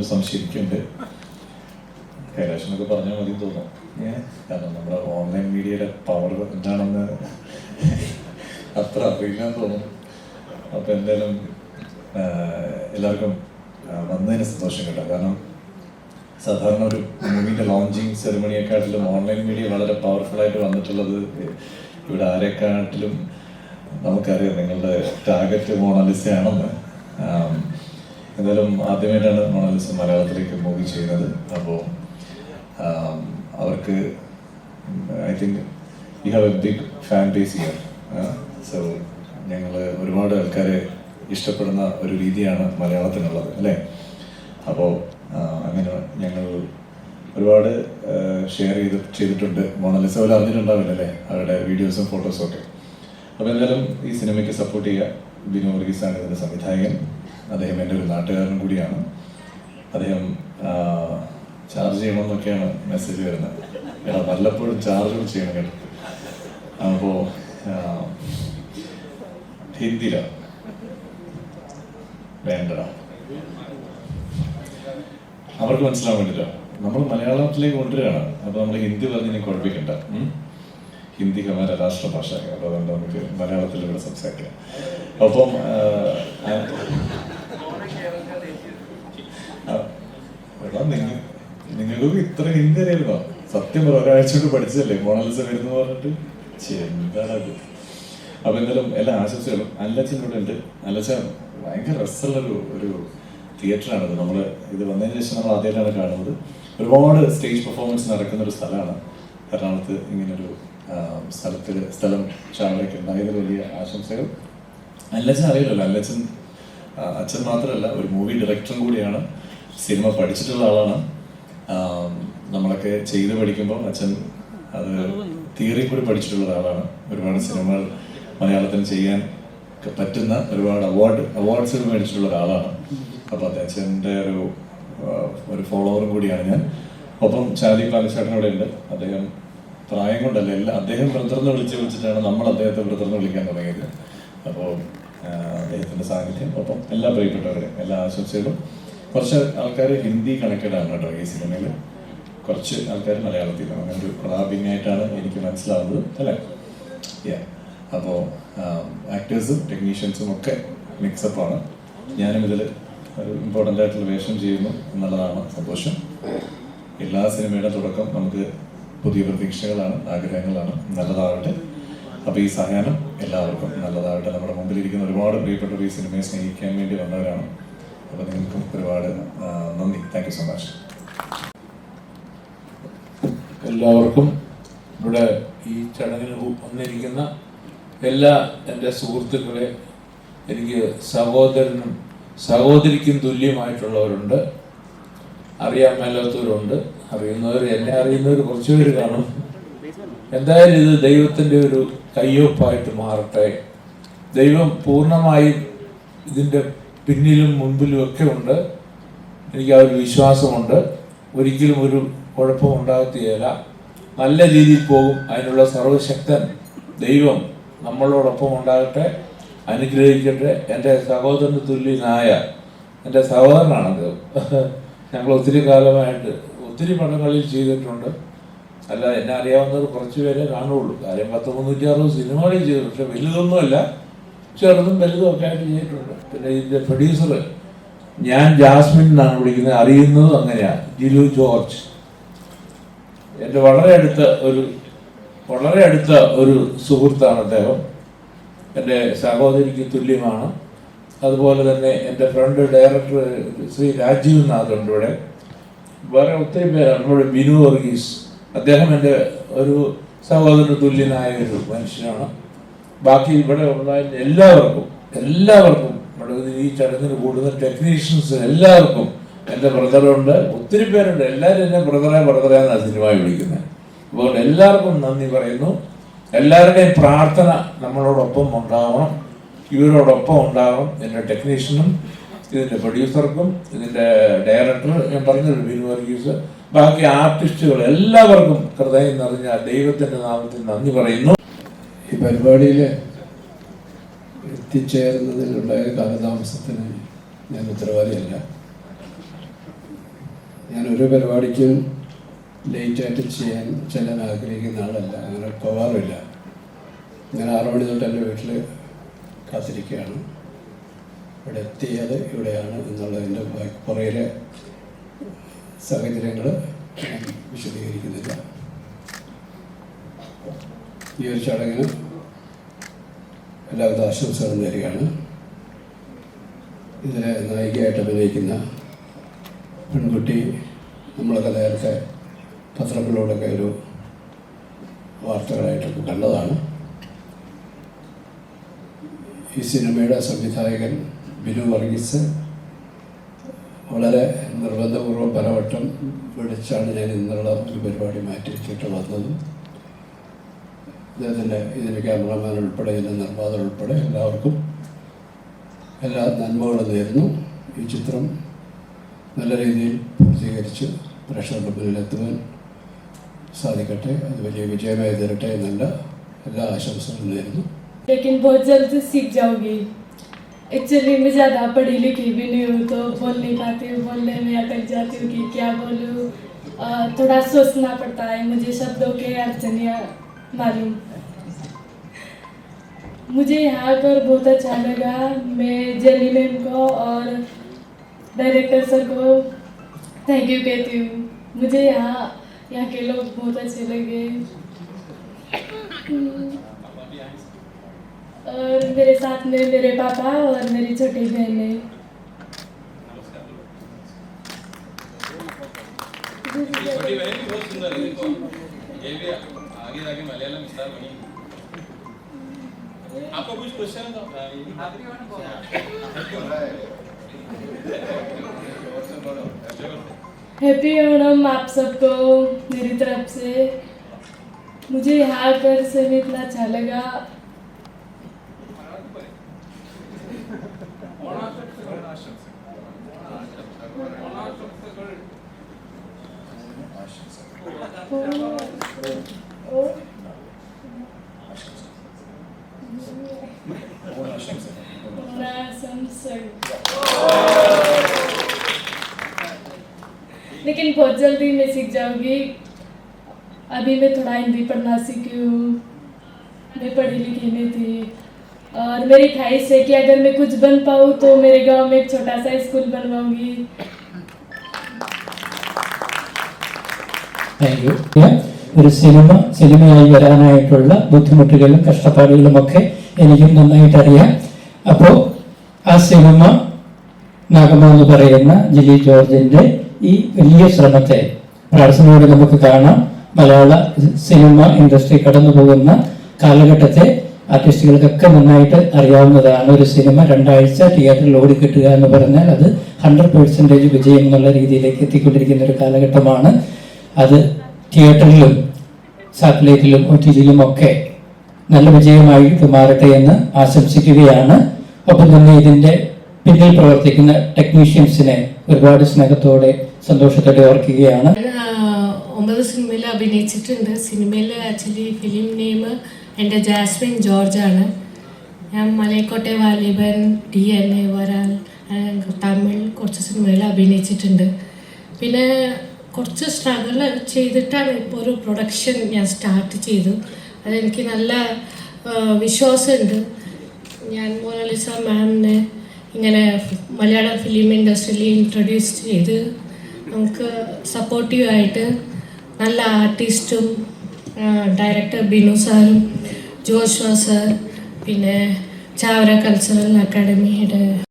എന്നൊരു സംശയം എനിക്കുണ്ട് എന്നൊക്കെ പറഞ്ഞാൽ മതി തോന്നും? കാരണം നമ്മുടെ ഓൺലൈൻ മീഡിയയുടെ പവർ എന്താണെന്ന് അത്ര അറിയില്ല തോന്നും തോന്നുന്നു. അപ്പൊ എന്തായാലും എല്ലാവർക്കും വന്നതിന് സന്തോഷം കേട്ടോ. കാരണം സാധാരണ ഒരു മൂവിന്റെ ലോഞ്ചിങ് സെറിമണിയെക്കാട്ടിലും ഓൺലൈൻ മീഡിയ വളരെ പവർഫുൾ ആയിട്ട് വന്നിട്ടുള്ളത് ഇവിടെ ആരെക്കാട്ടിലും നമുക്കറിയാം നിങ്ങളുടെ ടാർഗറ്റ് മോണലിസ ആണെന്ന്. ആം, എന്തായാലും ആദ്യമായിട്ടാണ് മോണാലിസ മലയാളത്തിലേക്ക് മൂവി ചെയ്യുന്നത്. അപ്പോൾ അവർക്ക് I think you have a big fan base here so ഞങ്ങൾ ഒരുപാട് ആൾക്കാരെ ഇഷ്ടപ്പെടുന്ന ഒരു രീതിയാണ് മലയാളത്തിനുള്ളത് അല്ലേ? അപ്പോൾ അങ്ങനെ ഞങ്ങൾ ഒരുപാട് ഷെയർ ചെയ്ത് ചെയ്തിട്ടുണ്ട്. മോണലിസ പോലെ അറിഞ്ഞിട്ടുണ്ടാവില്ല അല്ലേ? അവരുടെ വീഡിയോസും ഫോട്ടോസും ഒക്കെ. അപ്പോൾ എന്തായാലും ഈ സിനിമയ്ക്ക് സപ്പോർട്ട് ചെയ്യുക ബിനു വർഗീസാണ് ഇതിന്റെ സംവിധായകൻ. അദ്ദേഹം എന്റെ ഒരു നാട്ടുകാരൻ കൂടിയാണ്. അദ്ദേഹം ചാർജ് ചെയ്യണമെന്നൊക്കെയാണ് മെസ്സേജ് വരുന്നത്. എടാ വല്ലപ്പോഴും ചാർജ് ചെയ്യണം കേട്ടോ. അപ്പോൾ ഹിന്ദിയിലാണ് വേണ്ടടാ. അവർക്ക് മനസ്സിലാവാൻ വേണ്ടിട്ടോ. നമ്മൾ മലയാളത്തിലേക്ക് കൊണ്ടുവരികയാണ്. അപ്പോൾ നമ്മൾ ഹിന്ദി പറഞ്ഞ് കുഴപ്പിക്കണ്ട. ഹിന്ദി ഹമാര രാഷ്ട്രഭാഷ അപ്പോൾ അതുകൊണ്ട് നമുക്ക് മലയാളത്തിൽ ഇവിടെ സംസാരിക്കാം. അപ്പം ആ, ആ, ആ, എടാ നിങ്ങൾ നിങ്ങൾക്ക് ഇത്ര ഹിന്ദി സത്യം പറ ഒരാഴ്ച കൊണ്ട് പഠിച്ചല്ലേ മോണലിസം വരുന്നു പറഞ്ഞിട്ട്? ഛെ, എന്താണത് അപ്പൊ എന്തായാലും എല്ലാ ആശംസകളും. അല്ലച്ചൻ ഇവിടെ ഉണ്ട്. അല്ലച്ച ഭയങ്കര രസമുള്ള ഒരു ഒരു തിയേറ്ററാണിത്. നമ്മൾ ഇത് വന്നതിന് ശേഷം നമ്മൾ ആദ്യമായിട്ടാണ് കാണുന്നത്. ഒരുപാട് സ്റ്റേജ് പെർഫോമൻസ് നടക്കുന്ന ഒരു സ്ഥലമാണ്. എറണാകുളത്ത് ഇങ്ങനൊരു സ്ഥലത്തിൽ സ്ഥലം ചാവറയ്ക്ക് ഉണ്ടായതിൽ വലിയ ആശംസകൾ. അല്ലച്ചൻ അറിയില്ലല്ലോ. അല്ലച്ചൻ അച്ഛൻ മാത്രമല്ല ഒരു മൂവി ഡയറക്ടറും കൂടിയാണ്. സിനിമ പഠിച്ചിട്ടുള്ള ആളാണ്. നമ്മളൊക്കെ ചെയ്ത് പഠിക്കുമ്പോൾ അച്ഛൻ അത് തിയറി കൂടി പഠിച്ചിട്ടുള്ള ഒരാളാണ്. ഒരുപാട് സിനിമകൾ മലയാളത്തിൽ ചെയ്യാൻ പറ്റുന്ന ഒരുപാട് അവാർഡ് അവാർഡ്സുകൾ മേടിച്ചിട്ടുള്ള ഒരാളാണ്. അപ്പോൾ അദ്ദേഹത്തിന്റെ ഒരു ഒരു ഫോളോവറും കൂടിയാണ് ഞാൻ. ഒപ്പം ചാലി പാലച്ചാട്ടൻ ഇവിടെ ഉണ്ട്. അദ്ദേഹം പ്രായം കൊണ്ടല്ല എല്ലാ അദ്ദേഹം ബ്രദർന്ന് വിളിച്ച് വിളിച്ചിട്ടാണ് നമ്മൾ അദ്ദേഹത്തെ ബ്രദർന്ന് വിളിക്കാൻ തുടങ്ങിയത്. അപ്പോൾ അദ്ദേഹത്തിന്റെ സാന്നിധ്യം ഒപ്പം എല്ലാ പ്രിയപ്പെട്ടവരെയും എല്ലാ ആശംസകളും. കുറച്ച് ആൾക്കാർ ഹിന്ദി കണക്റ്റഡ് ആണ് കേട്ടോ ഈ സിനിമയിൽ കുറച്ച് ആൾക്കാർ മലയാളത്തിൽ അങ്ങനെ ഒരു ക്ലാബിംഗ് ആയിട്ടാണ് എനിക്ക് മനസ്സിലാവുന്നത് അല്ലേ? യാ അപ്പോൾ ആക്ടേഴ്സും ടെക്നീഷ്യൻസും ഒക്കെ മിക്സപ്പ് ആണ്. ഞാനും ഇതിൽ ഒരു ഇമ്പോർട്ടന്റ് ആയിട്ടുള്ള വേഷം ചെയ്യുന്നു എന്നുള്ളതാണ് സന്തോഷം. എല്ലാ സിനിമയുടെ തുടക്കം നമുക്ക് പുതിയ പ്രതീക്ഷകളാണ് ആഗ്രഹങ്ങളാണ്. നല്ലതാവട്ടെ. അപ്പോൾ ഈ സഹായം എല്ലാവർക്കും നല്ലതാവട്ടെ. നമ്മുടെ മുമ്പിലിരിക്കുന്ന ഒരുപാട് പ്രിയപ്പെട്ടവർ ഈ സിനിമയെ സ്നേഹിക്കാൻ വേണ്ടി വന്നവരാണ്. അപ്പോൾ നിങ്ങൾക്കും ഒരുപാട് നന്ദി. താങ്ക് യു സോ മച്ച് എല്ലാവർക്കും ഇവിടെ ഈ ചടങ്ങിന് വന്നിരിക്കുന്ന എല്ലാ എന്റെ സുഹൃത്തുക്കളെ എനിക്ക് സഹോദരനും സഹോദരിക്കും തുല്യമായിട്ടുള്ളവരുണ്ട്. അറിയാൻ മേലാത്തവരുണ്ട്. അറിയുന്നവർ എന്നെ അറിയുന്നവർ കുറച്ച് പേര് കാണും. എന്തായാലും ഇത് ദൈവത്തിന്റെ ഒരു കയ്യൊപ്പായിട്ട് മാറട്ടെ. ദൈവം പൂർണമായും ഇതിന്റെ പിന്നിലും മുൻപിലും ഒക്കെ ഉണ്ട്. എനിക്ക് ആ ഒരു വിശ്വാസമുണ്ട്. ഒരിക്കലും ഒരു കുഴപ്പം ഉണ്ടാകത്തില്ല നല്ല രീതിയിൽ പോകും. അതിനുള്ള സർവശക്തൻ ദൈവം നമ്മളോടൊപ്പം ഉണ്ടാകട്ടെ അനുഗ്രഹിക്കട്ടെ. എന്റെ സഹോദരന് തുല്യനായ എന്റെ സഹോദരനാണത്. ഞങ്ങൾ ഒത്തിരി കാലമായിട്ട് ഒത്തിരി പടങ്ങളിൽ ചെയ്തിട്ടുണ്ട്. അല്ല എന്നെ അറിയാവുന്നവർ കുറച്ച് പേരെ കാണുള്ളൂ കാര്യം പത്ത് മുന്നൂറ്റി അറുപത് സിനിമകളിൽ ചെയ്തു പക്ഷെ വലുതൊന്നുമല്ല. ചെറുതും വലുതും ഒക്കെ ആയിട്ട് ചെയ്തിട്ടുണ്ട്. പിന്നെ ഇതിന്റെ പ്രൊഡ്യൂസർ ഞാൻ ജാസ്മിൻ എന്നാണ് വിളിക്കുന്നത്. അറിയുന്നതും അങ്ങനെയാണ്. ജിലു ജോർജ്. എന്റെ വളരെ അടുത്ത ഒരു വളരെ അടുത്ത ഒരു സുഹൃത്താണ് അദ്ദേഹം. എന്റെ സഹോദരിക്ക് തുല്യമാണ്. അതുപോലെ തന്നെ എന്റെ ഫ്രണ്ട് ഡയറക്ടർ ശ്രീ രാജീവ് നാഥ് ഉണ്ട് ഇവിടെ. വേറെ ഒത്തിരി പേരാണ്. ഇവിടെ ബിനു വർഗീസ്. അദ്ദേഹം എന്റെ ഒരു സഹോദരന് തുല്യനായ ഒരു മനുഷ്യനാണ്. ബാക്കി ഇവിടെ ഉള്ള എല്ലാവർക്കും എല്ലാവർക്കും ഇവിടെ ഈ ചടങ്ങിന് കൂടുന്ന ടെക്നീഷ്യൻസ് എല്ലാവർക്കും എന്റെ ബ്രദറുണ്ട് ഒത്തിരി പേരുണ്ട്. എല്ലാവരും എന്നെ ബ്രദറെ ബ്രദറെ എന്നാണ് സിനിമ വിളിക്കുന്നത്. അപ്പോൾ എല്ലാവർക്കും നന്ദി പറയുന്നു. എല്ലാവരുടെയും പ്രാർത്ഥന നമ്മളോടൊപ്പം ഉണ്ടാവണം. ഇവരോടൊപ്പം ഉണ്ടാവണം. എന്റെ ടെക്നീഷ്യനും ഇതിന്റെ പ്രൊഡ്യൂസർക്കും ഇതിന്റെ ഡയറക്ടർ ഞാൻ പറഞ്ഞൊരു ബിനു വർഗീസ്. ബാക്കി ആർട്ടിസ്റ്റുകൾ എല്ലാവർക്കും ഹൃദയം നിറഞ്ഞ ദൈവത്തിന്റെ നാമത്തിൽ നന്ദി പറയുന്നു. ഈ പരിപാടിയിൽ എത്തിച്ചേരുന്നതിലുണ്ടായ കാലതാമസത്തിന് ഞാൻ ഉത്തരവാദിയല്ല. ഞാൻ ഒരു പരിപാടിക്കും ലേറ്റായിട്ട് ചെയ്യാൻ ചെല്ലാൻ ആഗ്രഹിക്കുന്ന ആളല്ല. അങ്ങനെ പോകാറില്ല ഞാൻ ആറു മണി തൊട്ട് എന്റെ വീട്ടിൽ കാത്തിരിക്കുകയാണ്. ഇവിടെ എത്തിയത് ഇവിടെയാണ് എന്നുള്ളതിന്റെ പുറയിലെ സാഹചര്യങ്ങൾ വിശദീകരിക്കുന്നില്ല. ഈ ഒരു ചടങ്ങിന് എല്ലാവിധ ആശംസകളും നേരുകയാണ്. ഇതിലെ നായികയായിട്ട് അഭിനയിക്കുന്ന പെൺകുട്ടി നമ്മളൊക്കെ നേരത്തെ പത്രങ്ങളിലൂടെയൊക്കെ ഒരു വാർത്തകളായിട്ടൊക്കെ കണ്ടതാണ്. ഈ സിനിമയുടെ സംവിധായകൻ ബിനു വർഗീസ് വളരെ നിർബന്ധപൂർവം പലവട്ടം വിളിച്ചാണ് ഞാൻ ഇന്നുള്ള ഒരു പരിപാടി മാറ്റി വെച്ചിട്ട് വന്നത് അദ്ദേഹത്തിൻ്റെ ഇതിൻ്റെ ക്യാമറമാൻ ഉൾപ്പെടെ ഇതിൻ്റെ നിർമ്മാതാവ് ഉൾപ്പെടെ എല്ലാവർക്കും എല്ലാ നന്മകളും നേരുന്നു ഈ ചിത്രം നല്ല രീതിയിൽ പൂർത്തീകരിച്ച് പ്രേക്ഷകരുടെ മുന്നിലെത്തുവാൻ സാധിക്കട്ടെ അത് വലിയ വിജയമായി തരട്ടെ എന്നല്ല എല്ലാ ആശംസകളും നേരുന്നു लेकिन बहुत जल्द सीख जाओगी एक्चुअली मैं ज़्यादा पढ़ी लिखी भी नहीं हूँ तो बोल नहीं पाती हूँ बोलने में अटक जाती हूँ कि क्या बोलूँ अ, थोड़ा सोचना पड़ता है मुझे शब्दों के अड़चनियाँ मालूम। मुझे यहाँ आकर बहुत अच्छा लगा। मैं जेली मैम को और डायरेक्टर सर को थैंक यू कहती हूँ। मुझे यहाँ यहाँ के लोग बहुत अच्छे लगे। और मेरे साथ में मेरे पापा और मेरी छोटी बहन। है। है आगे जाके मलयालम स्टार बनी आपको कुछ क्वेश्चन तो हैप्पी ओणम आप सबको मेरी तरफ़ से। मुझे यहाँ आकर से भी इतना अच्छा लगा। ओणाशंसक। लेकिन बहुत जल्दी मैं सीख जाऊंगी अभी मैं थोड़ा हिंदी पढ़ना सीखी हूँ मैं पढ़ी लिखी नहीं थी और मेरी ख्वाहिश है कि अगर मैं कुछ बन पाऊँ तो मेरे गांव में एक छोटा सा स्कूल बनवाऊंगी താങ്ക് യു ഒരു സിനിമ സിനിമയായി വരാനായിട്ടുള്ള ബുദ്ധിമുട്ടുകളും കഷ്ടപ്പാടുകളും ഒക്കെ എനിക്കും നന്നായിട്ട് അറിയാം അപ്പോൾ ആ സിനിമ നാഗമ എന്ന് പറയുന്ന ജിലി ജോർജിന്റെ ഈ വലിയ ശ്രമത്തെ പ്രാർത്ഥനയോടെ നമുക്ക് കാണാം. മലയാള സിനിമ ഇൻഡസ്ട്രി കടന്നു പോകുന്ന കാലഘട്ടത്തെ ആർട്ടിസ്റ്റുകൾക്കൊക്കെ നന്നായിട്ട് അറിയാവുന്നതാണ് ഒരു സിനിമ. രണ്ടാഴ്ച തിയേറ്ററിൽ ഓടിക്കിട്ടുക എന്ന് പറഞ്ഞാൽ അത് ഹൺഡ്രഡ് പേഴ്സന്റേജ് വിജയം എന്നുള്ള രീതിയിലേക്ക് എത്തിക്കൊണ്ടിരിക്കുന്ന ഒരു കാലഘട്ടമാണ്. അത് തിയേറ്ററിലും സാറ്റലൈറ്റിലും ഒ ടി ജിയിലും ഒക്കെ നല്ല വിജയമായിട്ട് മാറട്ടെ എന്ന് ആശംസിക്കുകയാണ്. ഒപ്പം തന്നെ ഇതിന്റെ പിന്നിൽ പ്രവർത്തിക്കുന്ന ടെക്നീഷ്യൻസിനെ ഒരുപാട് സ്നേഹത്തോടെ സന്തോഷത്തോടെ ഓർക്കുകയാണ്. ഒമ്പത് സിനിമയിൽ അഭിനയിച്ചിട്ടുണ്ട്. സിനിമയിൽ ആക്ച്വലി ഫിലിം നെയിം എന്റെ ജാസ്മിൻ ജോർജ് ആണ് ഞാൻ Malaikottai Vaaliban D N A Varaal Tamil കുറച്ച് സിനിമയിൽ അഭിനയിച്ചിട്ടുണ്ട്. പിന്നെ കുറച്ച് സ്ട്രഗിൾ ചെയ്തിട്ടാണ് ഇപ്പോൾ ഒരു പ്രൊഡക്ഷൻ ഞാൻ സ്റ്റാർട്ട് ചെയ്തു. അതെനിക്ക് നല്ല വിശ്വാസമുണ്ട്. ഞാൻ മോനാലിസ മാമിനെ ഇങ്ങനെ മലയാളം ഫിലിം ഇൻഡസ്ട്രിയിൽ ഇൻട്രൊഡ്യൂസ് ചെയ്ത് നമുക്ക് സപ്പോർട്ടീവായിട്ട് നല്ല ആർട്ടിസ്റ്റും ഡയറക്ടർ ബിനു സാറും ജോഷ്വ സാർ പിന്നെ ചാവര കൾച്ചറൽ അക്കാഡമിയുടെ